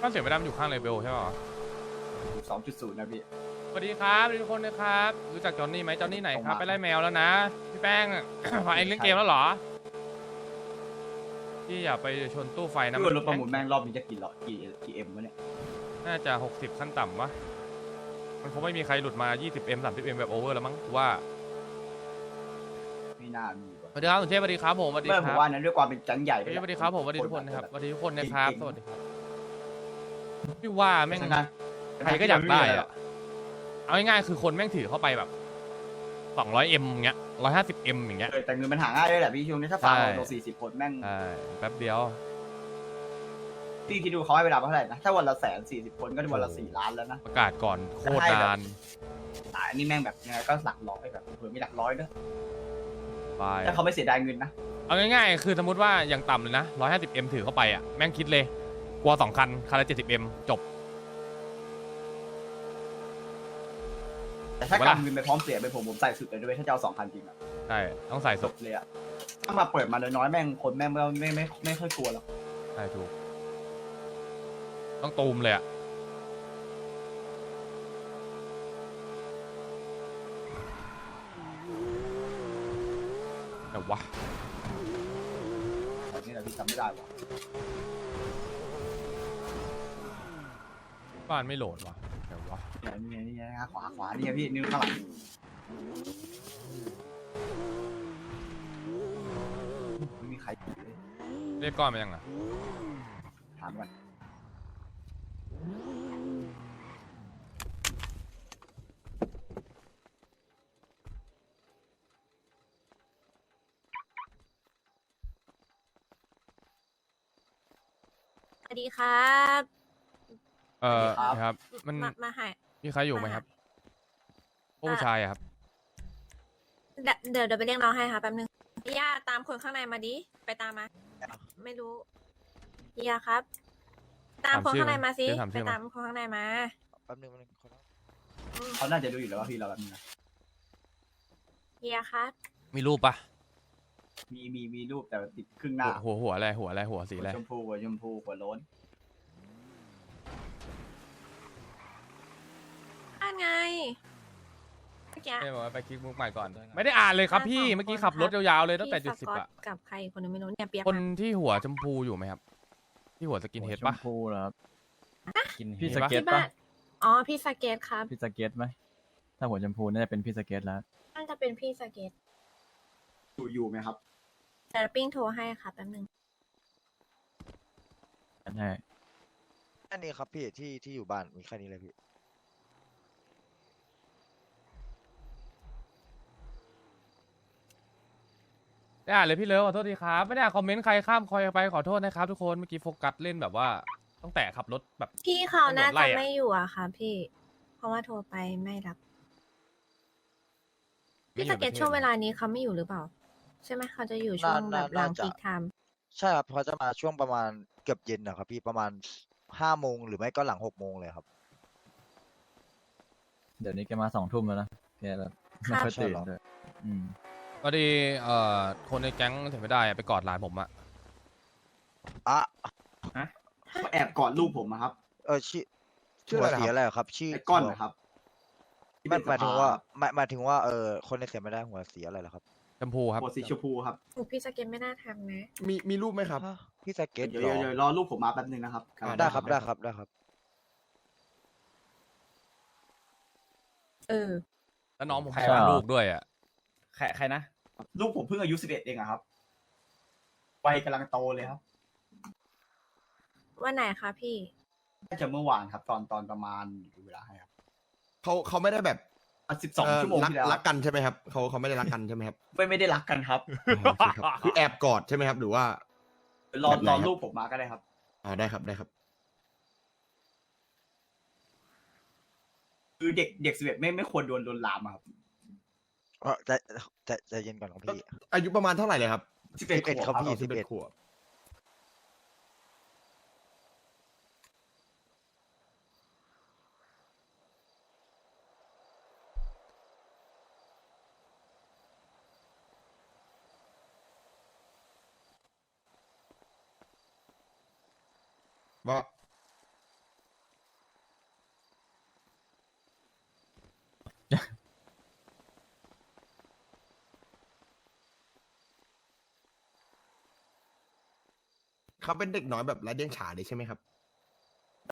บ้านเสียไม่ได้มันอยู่ข้างเลเบลใช่ป่ะสองจุดศูนย์นะพี่สวัสดีครับทุกคนนะครับ รู้จักจอนนี่ไหมจอนนี่ไหนครับผมอะไปไล่แมวแล้วนะ พี่แป้งพาเองเล่นเกมแล้วเหรอพี่อย่าไปชนตู้ไฟนะพี่ว่ารถประมูลแม่งรอบนี้จะกี่หลอดกี่กี่เอ็มวะเนี่ย น่าจะ60ขั้นต่ำวะมันคงไม่มีใครหลุดมา 20M 30M แบบโอเวอร์แล้วมั้งกูว่าไม่น่ามีว่ะสวัสดีครับสุเทพสวัสดีครับผมสวัสดีเมื่อคผมรับว่านั้นด้วยความเป็นจังใหญ่เฮ้ยสวัสดีครับผมสวัสดีทุกคนนะครับสวัสดีทุกคนนะครับเก่งๆสวัสดีครับ พี่ว่าแม่งฉะนั้นใครก็อยากได้อะเอาง่ายๆคือคนแม่งถือเข้าไปแบบ 200M อย่างเงี้ย 150M อย่างเงี้ยเออแต่เงินมันหาง่ายด้วยแหละพี่ช่วงนี้ถ้าฟาร์มใช่เราสี่สิบคนแม่งใช่แป๊บเดียวพี่คิดดูเขาให้เวลาเท่าไหร่นะ ถ้าวันละแสนสี่สิบคนก็วันละสี่ล้านแล้วนะ ประกาศก่อนโคตรให้แบบนานแต่อันนี้แม่งแบบยังไงก็หลักร้อยแบบเผื่อมีหลักร้อยด้วยบายถ้าเขาไม่เสียดายเงินนะ เอาง่ายๆ คือสมมติว่าอย่างต่ำเลยนะ 150M ถือเข้าไปอะ แม่งคิดเลย กลัวสองคัน คันละ 70M จบ แต่ถ้าเวลา กำเงินไปพร้อมเสียไปผมผมใส่สุดเลยด้วยถ้าจะเอาสองพันจริงอะใช่ต้องใส่จศบพเลยอะถ้ามาเปิดมาน้อยๆแม่งคนแม่งไม่ไม่ไม่ไม่ค่อยกลัวหรอกใช่ถูก ต้องตูมเลยอะแต่วะตอนนี้เราพี่จำไม่ได้ว่ะ บ้านไม่โหลดวะแต่วะเนี่ยนี่ไงนี่ไงขวาขวานี่ไงพี่นิ้วข้างหลังไม่มีใครอยู่เลยเรียกก้อนมายังอะถามก่อนสวัสดีครับ เอ่อครับ มันมามาหามีใครอยู่ไหมครับผู้ชายอะครับ เดี๋ยวเดี๋ยวเดี๋ยวไปเรียกน้องให้ค่ะแป๊บนึงย่าตามคนข้างในมาดิ ไปตามมา ไม่รู้ย่าครับ ตามคนข้างในมาสิ ถามชื่ไปอมา ตามคนข้างในมา แป๊บนึงแป๊บนึงขอโทษอืมเขาน่าจะรู้อยู่แล้วว่าพี่เราแบบนี้นะย่าครับ มีรูปปะมีมีมีรูปแต่ติดครึ่งหน้าหัวหัวหัวอะไรหัวอะไรหัวสีหัอะไรวชมพูหัวชมพูหัวโล้นานไงเมื่อกี้ไม่บอกว่าไปคลิกมุกใหม่ก่อน ไม่ได้อ่านเลยครับพี่ เมื่อกี้ขับรถยาวๆเลยตั้งแต่จุดพี่สิบสก๊อตอะกับใครอีกคนนึงไม่รู้เนี่ยเปียกคนมาที่หัวชมพูอยู่ไหมครับ ที่หัวสกินเฮดปะ ชมพูเหรอครับกินพี่เฮสดเก็ตที่บ้าปะนอ๋อพี่สเก็ตครับพี่สเก็ตไหมถ้าหัวชมพูน่าจะเป็นพี่สเก็ตแล้ว น่าจะเป็นพี่สเก็ตอยู่อยู่ไหมครับเดี๋ยวปิ้งโทรให้ค่ะแป๊บนึงใช่อันนี้ครับพี่ที่ที่อยู่บ้านมีแค่นี้เลยพี่ ได้อ่านเลยพี่เลิฟขอโทษทีครับไม่ได้อ่านคอมเมนต์ใครข้ามคอยไปขอโทษนะครับทุกคนเมื่อกี้โฟกัสเล่นแบบว่าตั้งแต่ขับรถแบบ พี่เขาน่าตำรวจไล่จะอะไม่อยู่อะค่ะ พี่ เพราะว่าโทรไปไม่รับ พี่สเก็ตช่วงเวลานี้เขาไม่อยู่หรือเปล่า ใช่ไหมเขาจะอยู่ช่วงแบบหลังพีคไทม์ใช่ครับเขาจะมาช่วงประมาณเกือบเย็นนะครับ พี่ประมาณห้าโมงหรือไม่ก็หลังหกโมงเลยครับ เดี๋ยวนี้แกมาสองทุ่มแล้วนะแกแบบไม่ค่อยใช่ตื่นเหรอด้วยอืม พอดีเอ่อคนในแก๊งถึงไม่ได้อะไปกอดหลานผมอะอะแอบกอดลูกผมอะครับเออชื่อหัวสีอะไรครับ ชื่อไอ้ก้อนนะครับที่ไม่เป็นหมายถึงสภว่าหมายหมายถึงว่าเออคนในเสียไม่ได้หัวสีอะไรเหรอครับชมพูครับหัวสีชมพูครับโอ้พี่สเก็ตไม่น่าทำนะ มีมีรูปไหมครับ ฮะพี่สเก็ตเดี๋ยวเหรอเดี๋ยวรอลูกผมมาแป๊บนึงนะครับอ่า ได้ครับได้ครับได้ครับ เออ แล้วน้องผมใครสอนวะลูกด้วยอะ ใครใครนะ ลูกผมเพิ่งอายุสิบเอ็ดเองอะครับวัยกำลังโตเลยครับวันไหนคะพี่ น่าจะเมื่อวานครับ ตอนตอนประมาณดูเวลาให้ครับเขาเขาไม่ได้แบบสิบสองเชั่วโมงรักที่แล้วรักกันใช่ไหมครับเขาเขาไม่ได้รักกันใช่ไหมครับไม่ไม่ได้รักกันครับอ๋อโอเคครับคือแอบกอดใช่ไหมครับ หรือว่า รอแบบไหนรอครับ ลูกผมมาก็ได้ครับ อ่าได้ครับได้ครับ คือเด็กเด็กสิบเอ็ดไม่ไม่ควรโดนโดนลามอะครับ เออใจใจใจเย็นก่อนครับพี่ อายุประมาณเท่าไหร่เลยครับสิบเอ็ด11ครับพี่อ๋อ11ขวบ เขาเป็นเด็กน้อยแบบไร้เดียงฉาเลยใช่ไหมครับ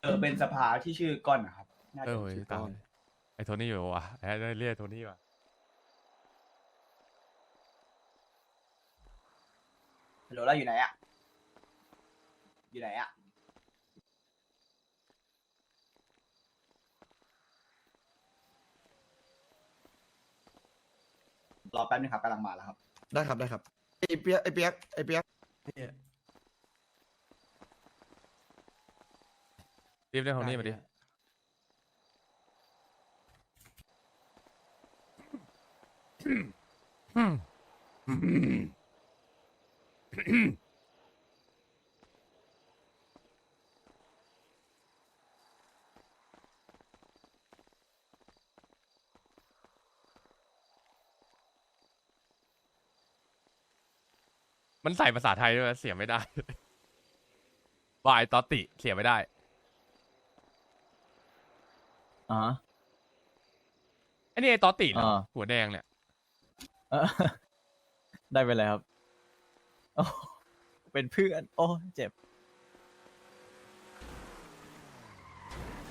เออเป็นสภาที่ชื่อก้อนนะครับน่าเอจะอเป็นชื่อตาก้อยนไอ้โทนี่อยู่วะไอ้ได้เรียกโทนี่วะฮัลโหลแล้วอยู่ไหนอะอยู่ไหนอะรอแป๊บนึงครับกำลังมาแล้วครับ ได้ครับได้ครับไอเปียกไอเปียกไอเปียก รีบเรียกโทนี่มาดิ มันใส่ภาษาไทยด้วยนะเสียไม่ได้ บายตอติ เสียไม่ได้ อ๋อไอ้นี่ไอ้ตอติเหรออ่า หัวแดงเนี่ยเออ ได้ไปแล้วครับโอ้เป็นเพื่อน โอ้เจ็บ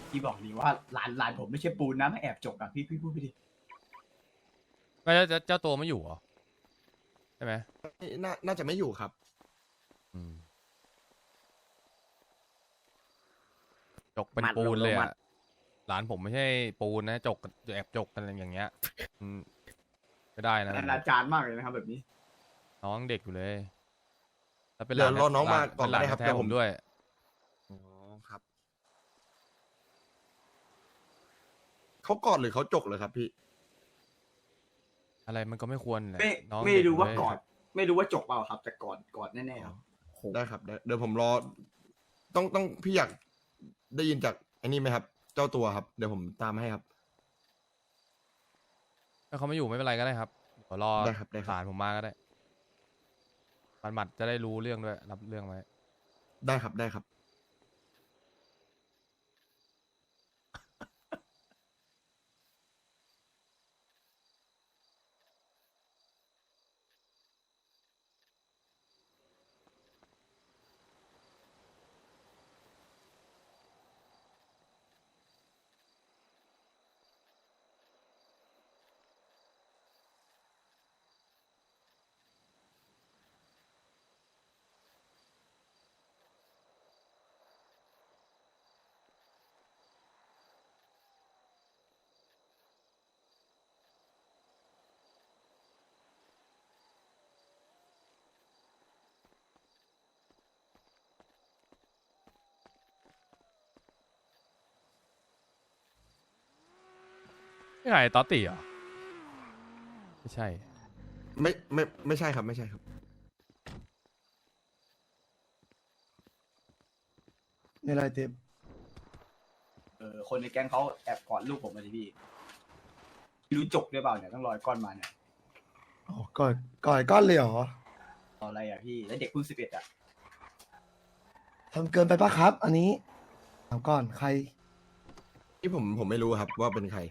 พี่บอกดีว่าหลานหลานผมไม่ใช่ปูนนะไม่แอบจกอะพี่พี่พูดไปดิไม่ใช่เจ้าเจ้าตัวไม่อยู่เหรอใช่ไหมน่าน่าจะไม่อยู่ครับ อืมจกเป็นปูนเลยอะ หลานผมไม่ใช่ปูนนะจกแอบจกกันอะไรอย่างเงี้ยอืมไม่ได้นะอนาจารย์มากเลยนะครับ แบบนี้ น้องเด็กอยู่เลยแล้วเป็นหเดี๋ลายนวรอน้องมาหลก่อนเป็นหลานก็ได้ครับแท้เดี๋ยวๆผผม มด้วย อ๋อครับเขากอดหรือเขาจกเลยครับพี่ อะไรมันก็ไม่ควรแหละไม่น้องไม่เด็กรู้ว่าเลยกอดไม่รู้ว่าจกเปล่าครับ แต่กอดกอดแน่ๆครับ ได้ครับได้เดี๋ยวผมรอ ต้องต้องพี่อยากได้ยินจากไอ้นี่ไหมครับ เจ้าตัวครับ เดี๋ยวผมตามให้ครับ ถ้าเขาไม่อยู่ไม่เป็นไรก็ได้ครับเดี๋ยวรอได้ครับได้ครับ สารผมมาก็ได้ปันหมัดจะได้รู้เรื่องด้วย รับเรื่องไว้ ได้ครับได้ครับ นี่ไงตอตติเหรอไม่ใช่ ไม่ไม่ไม่ใช่ครับ ไม่ใช่ครับนี่อะไรเต็มเออคนในแก๊งเขาแอบกอดลูกผมมาดิพี่ไม่รู้จกด้วยเปล่าเนี่ยต้องรอยก้อนมาเนี่ยอ๋อก่อนก่อนก้อนเลยเหรอตอนอะไรอะพี่แล้วเด็กเพิ่งสิบเอ็ดอะทำเกินไปปะครับ อันนี้ถามก่อนใคร ที่ผมผมไม่รู้ครับว่าเป็นใคร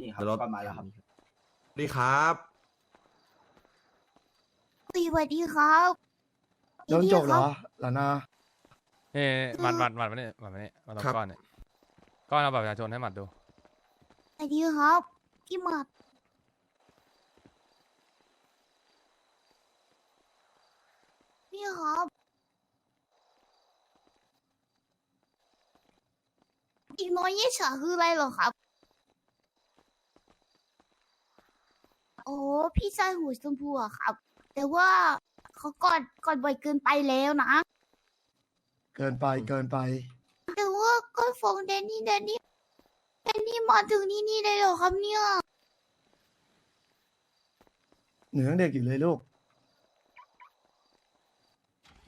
นี่ครับเดี๋ยวรอก้อนมาแล้วครับ สวัสดีครับสวัสดีครับโดนจกเหรอหลานาเอ้หมัดหมัดหมัดมาเนี่ยหมัดมาเนี่ยมาตรงครับ ก้อนเนี่ยก้อนเอาบัตรประชาชนให้หมัดดู สวัสดีครับพี่หมัดพี่ครับอีกน้อยยี่ฉาคืออะไรเหรอครับ อ้พี่ชายหูชมพูอะครับ แต่ว่าเขากอดกอดบ่อยเกินไปแล้วนะ เกินไปเกินไป แต่ว่าก็ฟงแดนนี่แดนนี่แดนนี่มาถึงนี่นี่เลยเหรอครับเนี่ย หนูยังเด็กอยู่เลยลูก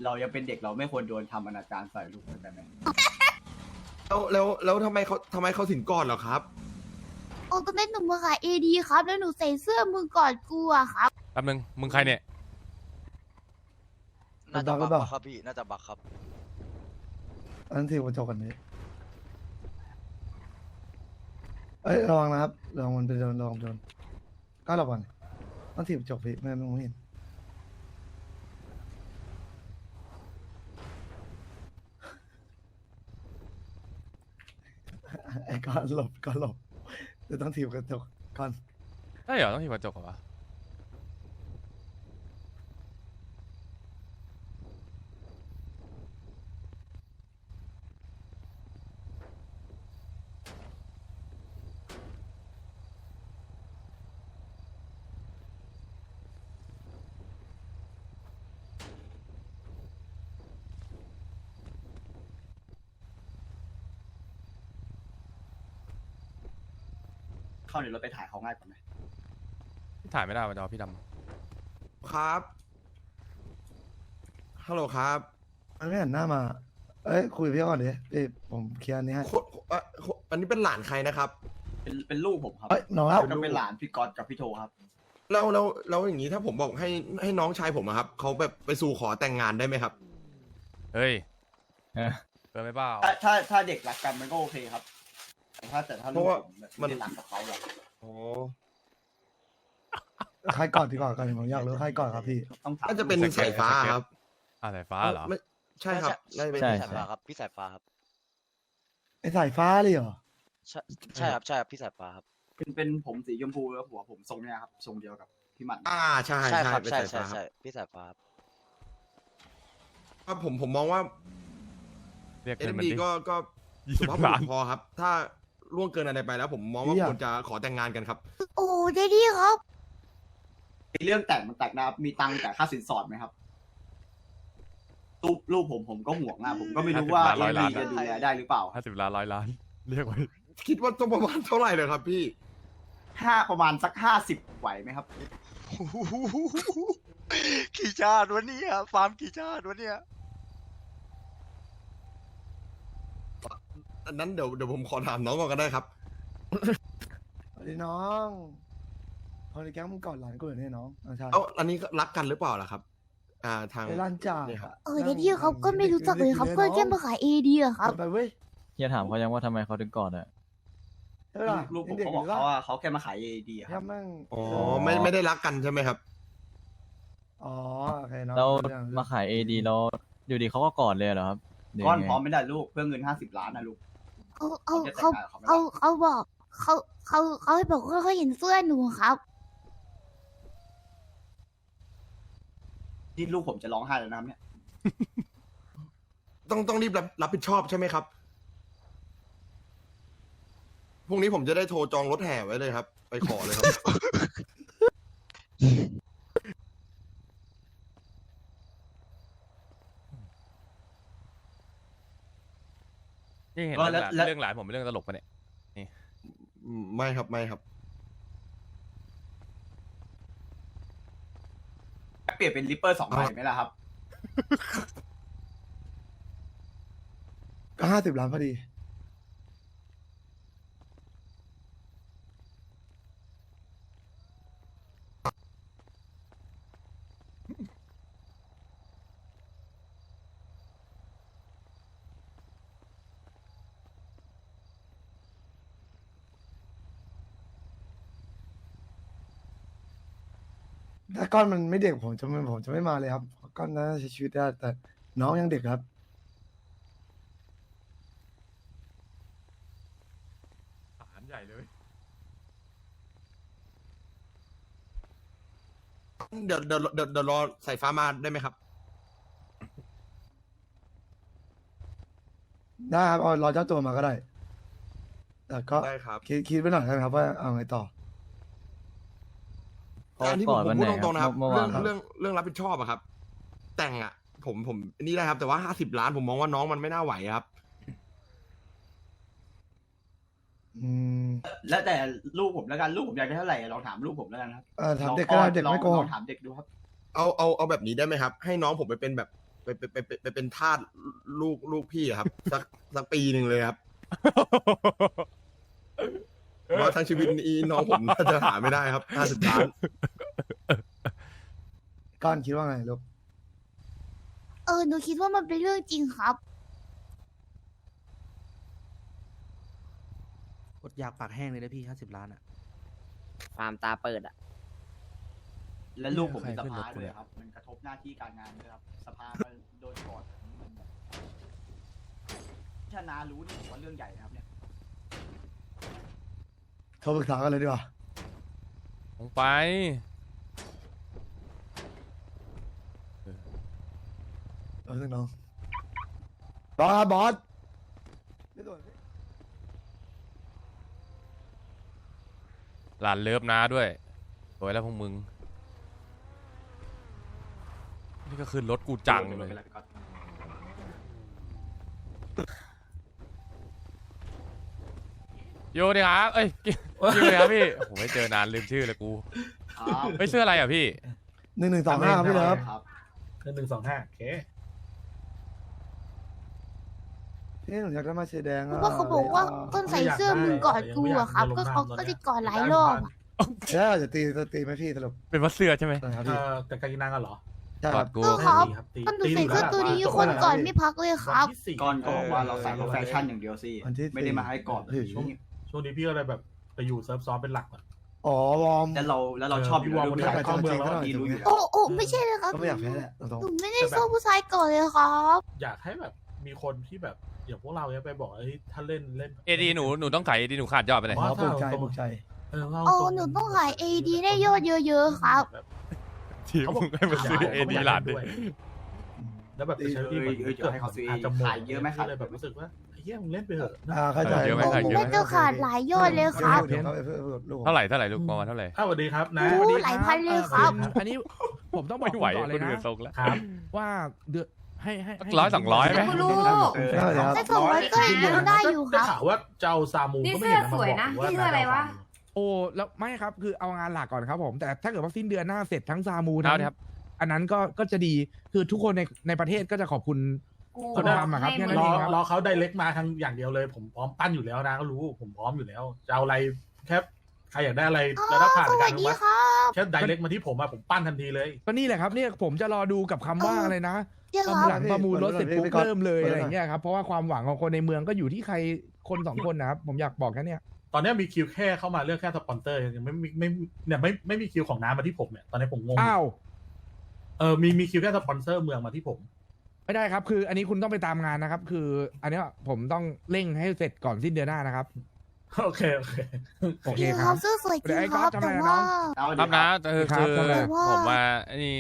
เรายังเป็นเด็กเราไม่ควรโดนทำอนาจารใส่ลูกแบบนั้นแล้วแล้วแล้วทำไมเขาทำไมเขาถึงกอดเหรอครับ โอ้ก็เป็นหนูมาขายเอดีครับ แล้วหนูใส่เสื้อมึงก่อนกลัวครับ แป๊บนึงมึงใครเนี่ย น่าจะบักครับพี่ น่าจะบักครับ อันนทีมกระจกันนี้ เอ้ยลองนะครับลองมันเปโดนลองโดนก้าวหลบก่อนต้งทีมกรจบพี่ไม่ไม่มองเห็นไอ้ก้อนหลบก้อนหลบ จะต้องถีบกระจกก่อนใช่เหรอต้องทีบกระจกเหรอวะ เข้าในรถไปถ่ายเขาง่ายกว่าไหมถ่ายไม่ได้วันจอพี่ดครับ ฮัลโหลครับมันไม่หันหน้ามา เอ้ยคุยกับพี่ก่อนดิพี่ผมเคลียร์อันนี้ให้โคเอ่อโคอันนี้เป็นหลานใครนะครับ เป็นเป็นลูกผมครับเอ้ยน้องแล้วแล้วก็เป็นหลานพี่ก๊อตกับพี่โทครับ แล้วแล้วแล้วอย่างนี้ถ้าผมบอกให้ให้น้องชายผมอะครับเขาแบบไปสู่ขอแต่งงานได้ไหมครับำเฮ้ยเออ เกินไปเปล่าถ้าถ้าถ้าเด็กรักกันมันก็โอเคครับแต่ ถ้าแต่ถ้าเพลูกราะว่าผมแบบมันไม่ได้รักกับเขาหรอกอ๋อใครก่อนดีกว่ากันผมอยากรู้ใครก่อนครับพี่ ต้องถามน่าจะเป็นสเก็ตสายฟ้าสเก็ตครับอ่าสายฟ้าเหรอไม่ใช่ครับน่าจะเป็นใช่ พี่สายฟ้าครับพี่สายฟ้าครับไอ้สายฟ้าเลยเหรอ ใช่ใช่ครับใช่ครับพี่สายฟ้าครับ เป็นเป็นผมสีชมพูแล้วหัวผมทรงเนี้ยครับทรงเดียวกับพี่หมัน อ่าใช่ใช่ใช่ครับเป็นใช่สายใช่ฟ้าคใช่รับพี่สายฟ้าครับครับผมผมมองว่าเรียกเอ็เงินมมันดีดิ ก็ก็ยี่สุสิบภาพบุล้ารุนษพอครับ ถ้า ล่วงเกินอะไรไปแล้ว ผมมองว่าเหี้ย ควรจะขอแต่งงานกันครับ โอ้เดดี้ครับเรื่องแต่งมันแต่งนะครับ มีตังค์แต่ค่าสินสอดไหมครับลูกลูกผมผมก็ห่วงอะผมก็ไม่รู้ว่าเอ็มดีจะดูแลได้หรือเปล่าห้าสิบล้านร้อยล้าน เรียกไว้ คิดว่าต้องประมาณเท่าไหร่เลยครับพี่ห้าประมาณสักห้าสิบไหวไหมครับ กี่ชาติวันนี้ฟาร์มกี่ชาติวันนี้ อันนั้นเดี๋ยวเดี๋ยวผมขอถามน้องก่อนก็ได้ครับ สวัสดีน้องคนในแก๊งมึงก่อนหลานกูเหรอเนี่ยน้องน้องชายเอ้าอันนี้ก็รักกันหรือเปล่าล่ะครับ อ่าทาง ไอ้ร้านจ่าเนี่ยครับ เออเดดี้เขาก็ไม่รู้จักเลยครับก็แค่มาขายเอดีอะครับ ไปเว้ยเฮียถามเขายังว่าทำไมเขาถึงกอดอะ ใช่ปะล่ะลูกผมด็เขาบอกยู่ปะเขาว่าเขาแค่มาขายเอดีคแค่รับแม่งอ๋อไม่ไม่ได้รักกันใช่ไหมครับ อ๋อโอเคน้องแล้วเรื่องมาขายเอดีแล้วอยู่ดีเขาก็กอดเลยเหรอครับหรืก้อนยังไงพร้อมไม่ได้ลูกเพื่อเงินห้าสิบล้านนะลูก เขาเขาจะแต่เขางงานกับเขาไหมเขาล่ะเขาบอกเขาเขาเขาให้บอกว่าเขาเห็นเสื้อหนูครับ ที่ลูกผมจะร้องไห้แล้วนะครับเนี่ย ต้องต้องรีบรับรับผิดชอบใช่ไหมครับ พรุ่งนี้ผมจะได้โทรจองรถแห่ไว้เลยครับ ไปขอเลยครับ นี่เห็นก็เรื่องแล้วหลานแล้ว เรื่องหลานผมเป็นเรื่องตลกปะเนี่ย อืมไม่ครับไม่ครับ เปลี่ยนเป็นริปเปอร์สองใบไหมล่ะครับก็ห้าสิบล้านพอดี ถ้าก้อนมันไม่เด็กผมจะไม่ผมจะไม่มาเลยครับก้อนน่าจะใช้ชีวิตได้แต่น้องยังเด็กครับ ฐานใหญ่เลย เดี๋ยวเดี๋ยวเดี๋ยวเดี๋ยวรอสายฟ้ามาได้ไหมครับ ได้ครับเอารอเจ้าตัวมาก็ได้แต่ก็ได้ครับ คิดคิดไว้หน่อยได้ไหมครับว่าเอาไงต่อ เขาอันที่กผอมดผมวันพูไหดนตรงๆคนะครัรับบเมื่อเรื่วาอนงครับ เรื่องเรื่องรับผิดชอบอะครับ แต่งอะผมผมนี่ได้ครับ แต่ว่าห้าสิบล้านผมมองว่าน้องมันไม่น่าไหวครับ อืมแล้วแต่ลูกผมแล้วกันลูกผมอยากได้เท่าไหร่ลองถามลูกผมแล้วกันครับเออถามลองเด็กก็ได้เด็กลองไม่โกลหอกงถามเด็กดูครับ เอาเอาเอาแบบนี้ได้ไหมครับ ให้น้องผมไปเป็นแบบไปไปไปไปไปเป็นทาสลูกลูกพี่อะครับ สักสักปีหนึ่งเลยครับเพราะ ว่าทั้งชีวิตนี้น้องผมน่าจะหาไม่ได้ครับห้าสิบล้านก้อนคิดว่าไงลูกเออหนูคิดว่ามันเป็นเรื่องจริงครับ อดอยากปากแห้งเลยนะพี่ห้าสิบล้านอะ ฟาร์มตาเปิดอะ และลูกผมเป็นใครสขึ้นรภาถกูด้วยเนี่ยครับ มันกระทบหน้าที่การงานด้วยครับ สภามันโดนกอดแบบนี้มันแบบถ้านารู้นี่ผมว่าเรื่องใหญ่นะครับเนี่ย โทรปรึกษากันเลยดีกว่าลงไปเอาซึ่งน้องบอสครับบอสไม่ตัวพี่หลานเลิฟน้าด้วยสวยแล้วพวกมึง นี่ก็คือรถกูจังเลย โยดีครับเอ้ยกิกินเลยครับพี่โอ้โหไม่เจอนานลืมชื่อเลยกูครับเฮ้ยเสื้ออะไรอะพี่ หนึ่งหนึ่งสองห้าครับพี่เลิฟครับหนึ่งสองห้าโอเคพี่หนูอยากได้มาเชยแดงเพอะราะว่าเขาบอกว่าต้นใส่เสื้อมึงกอดกูอะครับ ก็เขาก็จะกอดหลายรอบอะแล้วจะตีจะตีไหมพี่สรุปเป็นวัดเสื้อใช่ไหมนะครับเอพี่อแต่กากินังกันเหรอใช่กคอรัดบกูก็ครับตีตีต้นดูตีใส่อยู่เสื้อแล้วตัวนี้ว่าคนก่อนไม่พักเลยครับ วันที่สี่ก่อนก็บอกว่าเราใส่เพราะแฟชั่นอย่างเดียวสิ วันที่ไม่ได้มาให้กอดสี่ช่วง ช่วงนี้พี่ก็เลยแบบไปอยู่เซิร์ฟซ้อมเป็นหลักอะอ๋อวอร์ม แล้วเราแล้วเราชอบอยู่แล้วเออผู้ชายพี่เข้าว่าเมืองมันแล้วก็ดีรู้อยู่แล้ว โอ้โอ้ไม่ใช่เลยครับก็ไม่อยากแพ้แหละตรงหนูไม่ได้สู้ผู้ชายก่อนเลยครับอยากให้แบบมีคนที่แบบอย่างพวกเราเนี่ยไปบอกเอ้ยถ้าเล่นเล่น เอดีหนูหนูต้องขายเอดีหนูขาดยอดไปไหนๆอ๋อปลุกใจปลุกใจ เออเราโอ้ตรงหนูต้องขายเอดีได้ยอดเยอะๆครับแบบทีมมึงให้มาซื้อเอดีหลานดิ แล้วแบบไปใช้ที่เออเออเดี๋ยวให้เขาซื้ออาจจะขายเยอะไหมขายเลยแบบรู้สึกว่า ไอ้เหี้ยมึงเล่นไปเถอะนะอ่าเข้าใจเยอะไหมโอ้ขายหนูเยอะไหมไม่จะขาดหลายยอดเลยครับ เดี๋ยวเขาไปเพื่อลูกผมเท่าไหร่เท่าไหร่ลูกประมาณเท่าไหร่ อ้าวสวัสดีครับนะ โอ้ หลายพันเลยครับ อันนี้ผมต้องบอกไม่ไหวคุณก่อนเลคยนนะอื่นทรงแล้ว ครับว่าเดือนให้ให้ให้ร้อยสองร้อยไหมคุณลูกเออได้ครับแต่สองร้อยก็ยังได้อยู่คได้รับข่าวว่าเจ้าซามูนี่ก็ไม่เห็นเสื้อสวยนะมาบอกนี่เสื้ออะไรวะ โอ้แล้วไม่ครับคือเอางานหลักก่อนครับผมแต่ถ้าเกิดว่าสิ้นเดือนหน้าเสร็จทั้งซามูเอาทั้งดิครับ อันนั้นก็ก็จะดีคือทุกคนในในประเทศก็จะขอบคุณ คนทำอะครับแค่นั้นรเอองครับรอเขาไดเรกมาทางอย่างเดียวเลย ผมพร้อมปั้นอยู่แล้วนะก็รู้ผมพร้อมอยู่แล้วจะเอาอะไรแค่ใครอยากได้อะไรอ๋อแล้วถ้าผ่านสกาวัรสอนุดีมัติครับแค่ไดเรกมาที่ผมอะผมปั้นทันทีเลย ก็นี่แหละครับเนี่ยผมจะรอดูกับคำว่าเออออะไรนะเชื่อตอนครับหลังประมูลรถเสร็จปุ๊บพี่ก๊อตเริ่มเลยเปิดอะไรหน่อยอย่างเงี้ยครับเพราะว่าความหวังของคนในเมืองก็อยู่ที่ใครคนสองคนนะครับผมอยากบอกแค่เนี้ยตอนนี้มีคิวแค่เข้ามาเลือกแค่สปอนเซอร์ยังไม่ไม่ไม่เนี่ยไม่ไม่มีคิวของน้ำมาที่ผมเนี่ยตอนนี้ผมงงอ้าวเออมีมีคิวแค่สปอนเซอร์เมืองมาที่ผม ไม่ได้ครับ คืออันนี้คุณต้องไปตามงานนะครับ คือ อันเนี้ยผมต้องเร่งให้เสร็จก่อนสิ้นเดือนหน้านะครับ โอเค โอเค โอเคพี่คครัรับบ เสื้อสวยจริงครับเดี๋ยวไอ้ก๊อฟทำอะไรแต่อะน้ว่าองเอาคดีรับนะเออครับคือทำไมผมว่าไอ้นี่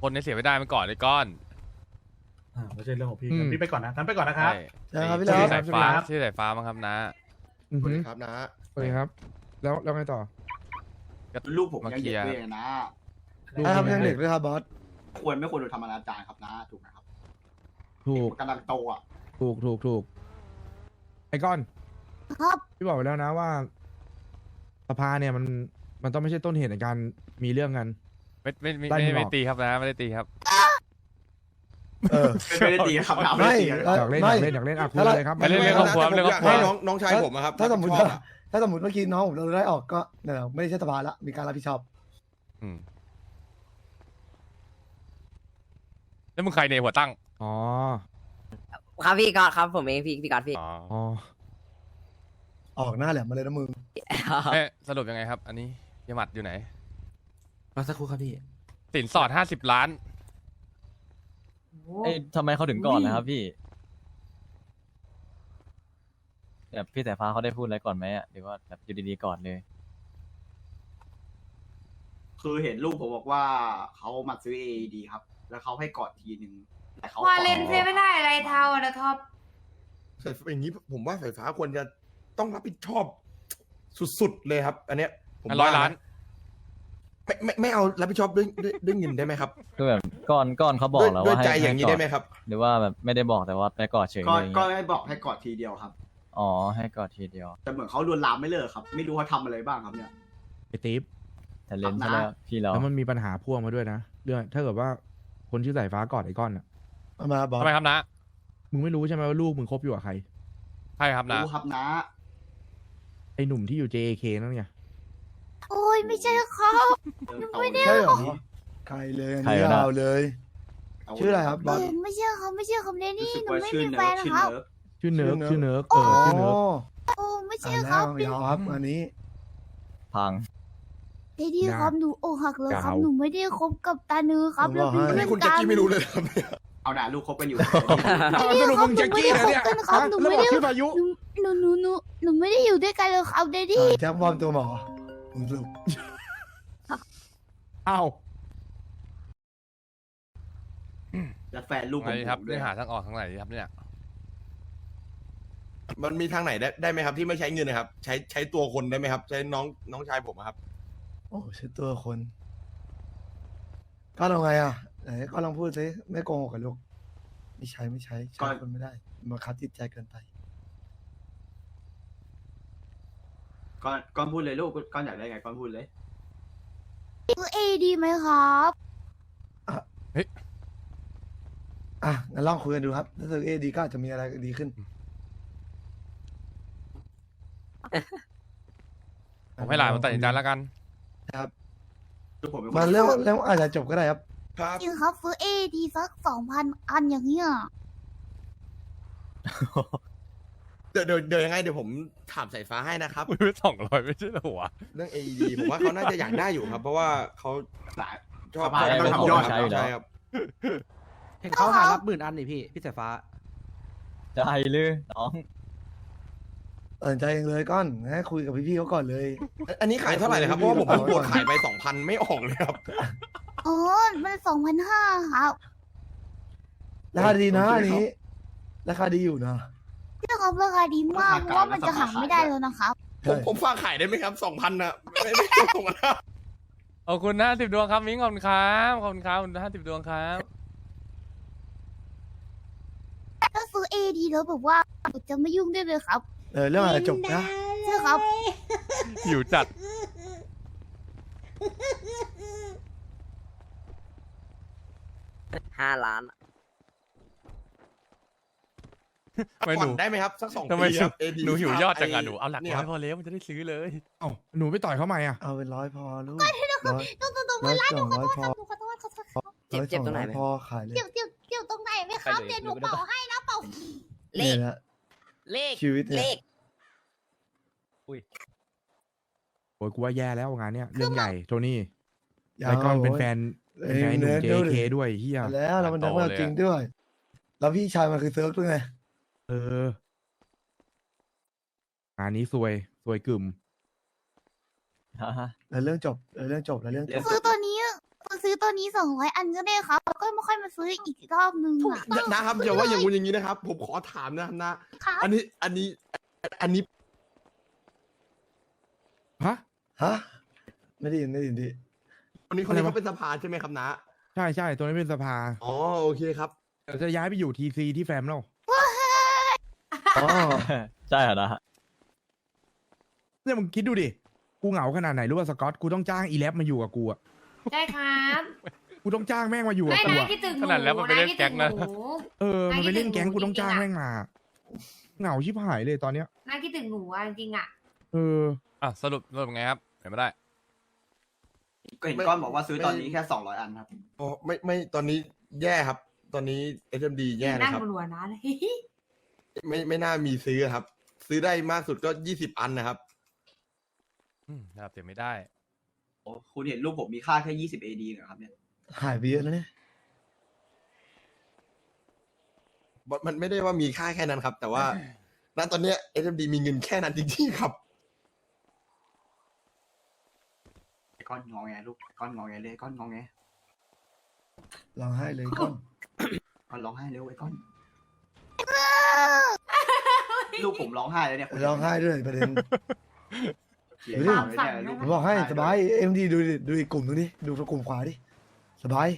คนในเสียไม่ได้มันก่อนเลยก้อนอ่าไม่ใช่เรื่องของพี่อืม พี่ไปก่อนนะนั้นไปก่อนนะครับ ใช่นะครับพี่ชื่อเลิฟสายฟ้าครับ ชื่อสายฟ้ามั้งครับนะ อือสวัสหืดีอครับนะโอเคครับ แล้วแล้วไงต่อ ลูกผมมายังเคลีเด็ยกร์ด้วยนะลูกอ่าครับยังเด็กด้วยครับบอส ควรไม่ควรโดนทำอนาจารครับนะถูกนะค รับถูกกำลังโตอะถูกถูกถูกไอ้ก้อน ครับพี่บอกไปแล้วนะว่าสภาเนี่ยมันมันต้องไม่ใช่ต้นเหตุในการมีเรื่องกัน ไม่ไม่ไม่ไล่มึไม่งออก ไม่ตีครับนะไม่ได้ตีครับ เออ ไม่ได้ตีครับนะไม่ได้ตีเอออยากเล่นอไม่ ยากเล่นอยากเล่นอะคุยถ้าเราเลยครับ ไม่เล่นเรื่องครอบครัวแต่ผมเรื่องครอบครัวอยากให้น้องน้องชายผมอะครับถ้าสมมติชอบว่าอะถ้าสมมติเมื่อกี้น้องผมเราได้ออกก็เนี่ยไม่ได้ใช่สภาละมีการรับผิดชอบ อืมแล้วมึงใครในยหัวตั้ง อ๋อ ครับพี่กอดครับผมเองพี่พี่กอดพี่ อ๋ออ๋อออกหน้าแหลมมาเลยนะมึง เอ๊ะสรุปยังไงครับ อันนี้ยายหมัดอยู่ไหนรอสักครู่ครับพี่สินสอดห้าสิบล้าน เอ้ยทำไมเขาถึงก่อนนะครับพี่แบบพี่แต่ฟ้าเขาได้พูดอะไรก่อนไหมอะหรือว่าแบบอยู่ดีๆก่อนเลย คือเห็นลูกผมบอกว่าเขามาซื้อ AED ครับ แล้วเขาให้กอดทีนึง แต่เขาว่าเล่นเซไม่ได้อะไรเทาอะนะท็อปสายอย่างนี้ผมว่าสายฟ้าควรจะต้องรับผิดชอบ สุดๆเลยครับ อันเนี้ย ผมร้อยว่ล้าน ไม่ไม่ไม่เอารับผิดชอบด้วยด้วยด้วยเงินได้ไหมครับคือแบบก้อนก้อนเขาบอด้กวยแล้วด้วยว่าให้ใจอย่างนี้ให้กได้อไหมครับ หรือว่าแบบไม่ได้บอกแต่ว่าไปกอดเฉยก็เลยอย่างก็เงี้ยให้บอกให้กอดทีเดียวครับ อ๋อให้กอดทีเดียว แต่เหมือนเขาลวนลามไม่เลิกครับ ไม่รู้เขาทำอะไรบ้างครับเนี่ย ไอ้ติ๊บแต่เล่นซะแล้วพี่เราแล้วมันมีปัญหาพ่วงมาด้วยนะเรื่องถ้าเกิดว่าคนชื่อสายฟ้ากอดไอ้ก้อนอะ มามาบอสทำไมครับนะมึงไม่รู้ใช่ไหมว่าลูกมึงคบอยู่กับใคร ใช่ครับนะรู้ครับนะไอ้หนุ่มที่อยู่ JK นั่นไงโอ้ยไม่ใช่ครับเริ่มโตไม่ได้ใช่เหรอใครเลยอันนี้เอาเลย ชื่ออะไรครับบเออสอไม่ใช่ครับไม่ใช่ครับเนรู้นี่สึกหนูว่าไม่ชื่อมีเนิแฟร์นกชื่อครับเนิร์กชื่อเนิร์กชื่ชื่ออเนิเนิร์ร์กกเออชื่อเนิร์กโอ้ไม่อ่าใช่นครับแล้วยอมครับอันนี้ พังเดดี้ครับหนูอกหักเลยครับหนูไม่ได้คบกับตาเนื้อครับผมแล้วบอกมีให้เพื่นี่อนคุณแจ็คตากี้ไม่รู้เลยครับ เนี่ยเอาหน่าลูกคบกันอยู่ สรุปมึงแจ็คกี้เหรอเนี่ยครับหนูแล้วไม่บอกได้ชื่อพายุหนูหนูหนูหนูหนูไม่ได้อยู่ด้วยกันเลยครับเดเอดี้อแจ็คปลอมตัวหมอผมสรุปเอ้าและแฟนลูกผไงมดีครับด้วนี่ยหาทางออกทางไหนดีครับเนี่ย มันมีทางไหนได้ได้ไหมครับที่ไม่ใช้เงินนะครับ ใช้ใช้ตัวคนได้ไหมครับ ใช้น้องน้องชายผมอะครับ โอ้ใช่ตัวคนก็ลองไงอะ ไหนก็ลองพูดสิไม่โกหกกับลูกไม่ใช้ไม่ใช้ใช้คนไม่ได้บังคับจิตใจเกินไป ก้อนก้อนพูดเลยลูกก้อนอยากได้ไงก้อนพูดเลยซื้อเอดีไหมครับ อะงั้นลองคุยกันดูครับถ้าเจอเอดีก็อาจจะมีอะไรดีขึ้นผมให้หลานมาตัดสินใจแล้วกัน ครับลูกผมเป็นคมันนเรื่องเรื่องอาจจะจบก็ได้ครับ ครับ จริงครับซื้อเอดีสักสองพันอันอย่างเงี้ยเดี๋ยวเดี๋ยวเดี๋ยวยังไงเดี๋ยวผมถามสายฟ้าให้นะครับ อุ้ยสองร้อยไม่ใช่เหรอวะ เรื่อง AED ผมว่าเขาน่าจะอยากได้อยู่ครับ เพราะว่าเขาหลาย ชอบสภาพต้องทำยอด ใช่ครับใช่ครับ เห็นเขาหารับหมื่นจะไอเลยน้อง ตัดสินใจเองเลยก้อนให้คุยกับพี่ๆเขาก่อนเลย อันนี้ขายเท่าไหร่เลยครับ เพราะว่าผมเพิ่งกดขายไปสองพันไม่ออกเลยครับ อ๋อมันสองพันห้าครับราคาดีนะอันนี้ ราคาดีอยู่นะพี่ครับราคาดีมากเพราะว่ามันจะหาไม่ได้แล้วนะครับ ผมใช่ผมฝากขายได้ไหมครับสองพันนะไม่ไม่ไม่ตรงกันนะขอบคุณห้าสิบดวงครับมิ้งขอบคุณครับขอบคุณครับห้าสิบดวงครับถ้าซื้อเอดีแล้วแบบว่าหนูจะไม่ยุ่งด้วยเลยครับ เออเรื่องอาจจะจบนะใช่ครับหิวจัด ห้าล้านไม่หนูผ่อนได้ไหมครับ สักสองทำไมปีหคนูรับ AD หนูหิวยอดจังอะหนูเอาหลักนี่ร้คอยรับพอแล้วมันจะได้ซื้อเลย เอ้าหนูไปต่อยเขาไหมอะเอาเป็นร้อยพอลูกร้อยต้องต้องต้องร้เวอยลาสหนูองขอร้อยโทษพคอรับหนูขอโทษขอโทษครับเจ็บร้อยเจ็สบองตรงไหนร้อยไหม พอขายเลยเกี่ยวเกี่ยวเกี่ยวตรงไหนไหมครับ เดี๋ยวหนูเป่าให้นะเป่า เลนี่ขแหละเลข ชีวิตเนี่ยเลขโอ้ยกูว่าแย่แล้วงานเนี้ยเรื่องใหญ่โทนี่ยาวไอ้ก้อนเป็นโว้ยแฟน เอ้เป็นยแฟนหนุ่มเนื้อ JK ดูดิด้วยเฮียแล้วเรามันนักโตมาเลยอะจริงด้วย แล้วพี่ชายมันคือเซิร์ฟด้วยไงเอองานนี้ซวยซวยกึ่มแล้วเรื่องจบแล้วเรื่องจบแล้วเรื่องจบ ซื้อตัวนี้ซื้อตัวนี้สองร้อยอันก็ได้ครับแล้วก็ไม่ค่อยมาซื้ออีกรอบนึงอะ นะครับอย่าว่าอย่างงู้นอย่างนี้นะครับ ผมขอถามนะครับนะ ครับ อันนี้อันนี้อันนี้ฮะ ฮะ ไม่ได้ยินไม่ได้ยินดิ คนนี้คนนี้เขาเป็นสภาใช่ไหมครับนะใช่ใช่ตัวนี้เป็นสภาอ๋อโอเคครับเดี๋ยวจะย้ายไปอยู่ทีซีที่แฟมแล้วอ๋อใช่เหรอนะเนี่ยมึงคิดดูดิกูเหงาขนาดไหนรู้ป่ะสกอตกูต้องจ้างอีแลฟมาอยู่กับกูอะใช่ครับกูต้องจ้างแม่งมาอยู่กับไม่กูนะอะคิดถึงหนูขนาดแล้วมันไปเล่นแก๊งนะ คิดถึหเออมันไปเล่นแก๊งน่าคิดถึงกูต้องจ้างจริงๆอะแม่งมาเหงาชิบหายเลยตอนเนี้ยน่าคิดถึงหนูอะจริงๆอะเออ อะสรุปสรุปไงครับเห็นไม่ได้ ก็เห็นก้อนบอกว่าซื้อตอนนี้แค่สองร้อยอันครับอ๋อไม่ไม่ตอนนี้แย่ครับ ตอนนี้ SMD แย่เลยนั่งครับบนหัวนะเลยไม่ไม่น่ามีซื้อครับ ซื้อได้มากสุดก็ยี่สิบอันนะครับ อืมนะครับเสียไม่ได้ โอ้คุณเห็นรูปผมมีค่าแค่ยี่สิบเอดีเหรอครับเนี่ย หายไปเยอะแล้วเนี่ยมันไม่ได้ว่ามีค่าแค่นั้นครับ แต่ว่า ณตอนเนี้ย SMD มีเงินแค่นั้นจริงๆครับ ไอ้ ก้อนงอแงลูกก้อนงอแงเลยไอ้ก้อนงอแงลองให้เลยก้อนก้อนร้องไห้เร็วไอ้ก้อน ลูกผมร้องไห้แล้วเนี่ยคุณร้องไห้ด้วยประเด็นเสียดูงดิดังเลยเนี่ยลูผมบอกให้สบายเอ็มดีดูดิดูอีกกลุ่มตรงนี้ดูกลุ่มขวาดิสบาย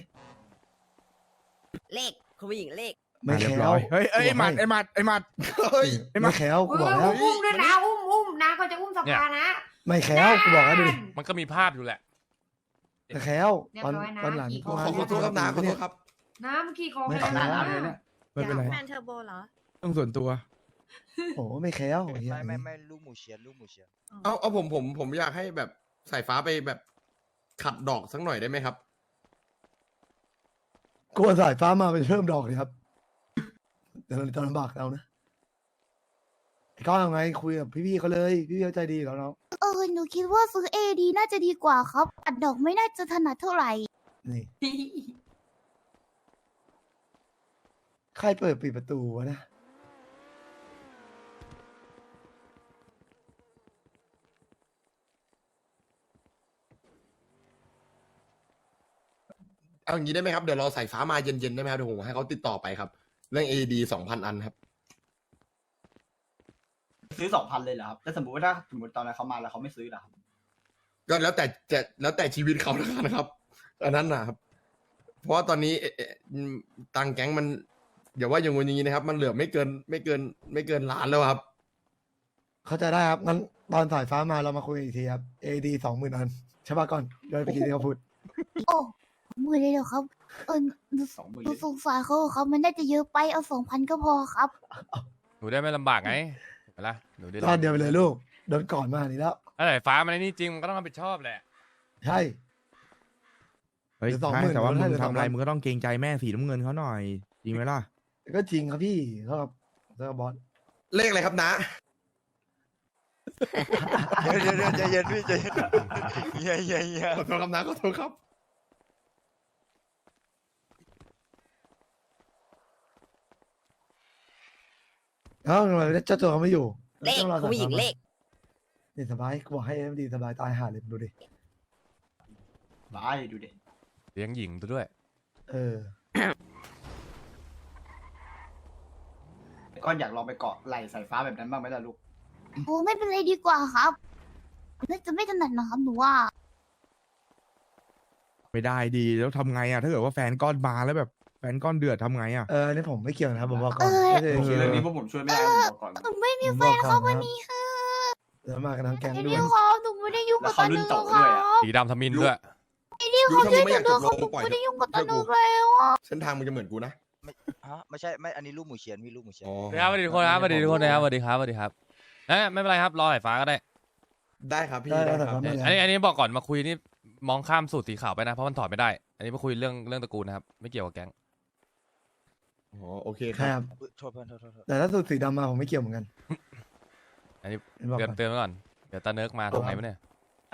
เลขคุณผู้หญิงเลขไม่อะเรียแข็บงร้อยเฮ้ยเอ้ยไอ้หมัดไอ้หมัดไอ้หมัดเฮ้ยไม่แข็งกูบอกแล้วอุ้มด้วยนะอุ้มอุ้มนะเขาจะอุ้มสเนี่ยภานะ ไม่แข็งกูบอกแล้วดูดิมันก็มีภาพอยู่แหละ แต่แข็งเรียบตอนร้อยนะตอนหลังอีกกูขอขอโทษครับนะขอโทษครับ น้ำขี้คอไม่เลยแข็งนะเลยเนี่ยไม่เป็นไรแฟนเทอร์โบเหรอ ต้องส่วนตัว โอ้โหไม่แข็งเฮียไม่ไม่ไม่ลูกหมูเชียนลูกหมูเชียนเอาเอาผมผมผมอยากให้แบบสายฟ้าไปแบบขัดดอกสักหน่อยได้ไหมครับ กลัวสายฟ้ามาไปเพิ่มดอกเลยครับเดี๋ยวเราจะลำบากเอานะ ไอ้ก้าวทำไงคุยกับพี่ๆเขาเลย พี่ๆเขาใจดีแล้วเนาะเออหนูคิดว่าซื้อเอดีน่าจะดีกว่าครับ อัดดอกไม่น่าจะถนัดเท่าไหร่ นี่ ใครเปิดปิดประตูวะนะ เอาอย่างนี้ได้ไหมครับ เดี๋ยวรอส่ฟ้ามาเย็นๆได้ไหมครับเดี๋ยวผมให้เขาติดต่อไปครับ เรื่อง AD สองพันอันครับ ซื้อสองพันเลยเหรอครับแต่สมมติว่าถ้าสมมติตอนนั้นเขามาแล้วเขาไม่ซื้อเหรอครับก็แล้วแต่จะแล้วแต่ชีวิตเขาแล้วกันนะครับ อันนั้นนะครับ เพราะว่าตอนนี้เอ่อเอ่ออืมตังค์แก๊งมันอย่าว่าอย่างงู้นอย่างนี้นะครับ มันเหลือไม่เกินไม่เกิน ไม่เกินล้านแล้วครับ เข้าใจได้ครับงั้นตอนสายฟ้ามาเรามาคุยกันอีกทีครับ AD สองหมื่นอันใช่ป่ะก่อนเดี๋ยวไปกินที่เขาพูดโอ้มือเลยเหรอครับ เออหนูสองหมื่นหนูสงสารเขาเขามันน่าจะเยอะไปเอาสองพันก็พอครับ หนูได้ไม่ลำบากไงถูก ไหมล่ะหนูได้ตอนเดียวไปเลยลูกโดนก่อนมานี่แล้วถ้าสายฟ้ามันไอ้นี่จริงมันก็ต้องรับผิดชอบแหละ ใช่ เฮ้ยเดี๋ยวสองใช่หมื่นแต่ว่าลดมึให้งเหลือทำอะไร2,000มึงก็ต้องเกรงใจแม่สีน้ำเงินเขาหน่อย จริงไหมล่ะ ก็จริงครับพี่ครับแล้วก็บอสเลขอะไรครับนะเดี๋ยวเดี๋ยวเดี๋ยวใจเย็นพี่ใจเย็นเฮียเฮียเฮียขอโทษครับนะขอโทษครับ เอ้าทำไมเจ้าตัวเขาไม่อยู่เลขต้องรอคุณผู้หญิงสายฟ้ามาเลขนี่สบายกูบอกให้เอ็มดีสบายตายหาเลยดูดิบายดูดิเลี้ยงหญิงซะด้วย เออก็อยากลองไปเกาะไหล่สายฟ้าแบบนั้นบ้างไหมล่ะลูก โอ้ไม่เป็นไรดีกว่าครับน่าจะไม่ถนัดนะครับหนูว่า ไม่ได้ดีแล้วทำไงอะ ถ้าเกิดว่าแฟนก้อนมาแล้วแบบ แฟนก้อนเดือดทำไงอะ เออนี่ผมไม่เกี่ยวนะครับผมบอกก่อนเออไม่ได้โอเคเกี่ยวเรื่องนี้พวกผมช่วยไม่ได้ผมบอกก่อนหนูไม่มีผมแฟบอกนก่เขาอนวันนะนี้ค่ะแล้วมากันทั้งแก๊งไอ้ด้วนี่ยเขาหนูไม่ได้ยุ่งกับแล้วตาเขาหรุ่นูนโตคด้วยรัอะบสีดำทมินด้วยไอ้นี่เขาช่วยแต่ตัวเขาหนูไม่ได้ยุ่งกับตาหนูแล้วอะเส้นทางมึงจะเหมือนกูนะไม่ฮะไม่ใช่ไม่อันนี้ลูกหมูเฉียนพี่ลูกหมูเฉียนอ๋อสวัสดีทุกคนครับสวัสดีทุกคนนะครับสวัสดีครับสวัสดีครับเอ้ยไม่เป็นไรครับรอสายฟ้าก็ได้ ได้ครับพี่ได้ได้ได้ครับได้อันนี้อันนี้บอกก่อนมาคุยนี่มองข้ามสูตรสีขาวไปนะเพราะมันถอดไม่ได้ อันนี้มาคุยเรื่องเรื่องตระกูลนะครับ ไม่เกี่ยวกับแก๊ง อ๋อโอเคคใช่รับครับอุ๊ยโทษเพื่อนโทษโทษโทษแต่ถ้าสูตรสีดำมาผมไม่เกี่ยวเหมือนกันอันนี้บอกเตือนก่อนเตือนไว้ก่อน เดี๋ยวตาเนิร์กมาตรงไหนวะเนี่ย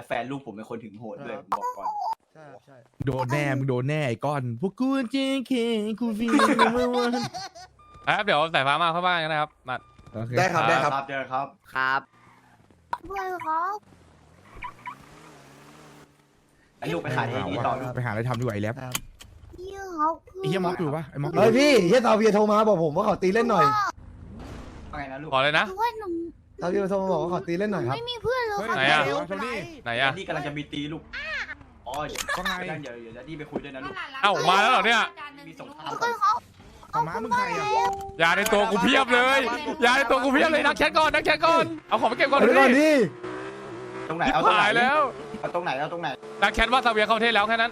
แฟนลูกผมเป็นคนถึงโหดด้วยผมบอกก่อน ใช่ครับใช่ โดนแน่มึงโดนแน่ไอ้ก้อน พวกกูจริงเคกูฟีไม่วันครับ เดี๋ยวสายฟ้ามาเข้าบ้านกันนะครับมาโอเคได้ครับได้ครับครับ เจอครับ ครับด้วยครับไอ้ลูกไปขายเองต่อลูก ไปหาอะไรทำดีกว่าไอ้แล็บ ครับ นี่ครับไอ้เฮียม็อกอยู่ปะไอ้ม็อกอยู่เฮ้ยพี่เฮียซาเวียโทรมาบอกผมว่าขอตีเล่นหน่อยว่าไงนะลูกขอเลยนะคือว่าหนูซาเวียโทรมาบอกว่าขอตีเล่นหน่อยครับ ไม่มีเพื่อนเลยครับไหนอะเดี๋ยวโทนี่ไหนอะนี่กำลังจะมีตีลูกอ๋อเดี๋ยวว่าไง เดี๋ยวเดี๋ยวนี่ไปคุยด้วยนะลูก เอ้ามาแล้วเหรอเนี่ย มีสงครามเอาก่ก็อนเขาขม้ามึงใครอะยาในตัวกูเพียบเลยยาในตัวกูเพียบเลยนักแคทก่อนนักแคทก่อนเอาของไปเก็บก่อนเอาเลไปก่อนยดิตรงไหน เอาตรงไหนหายแล้วเอาตรงไหนเอาตรงไหนนักแคทว่าซาเวียเข้าประเทศแล้วแค่นั้น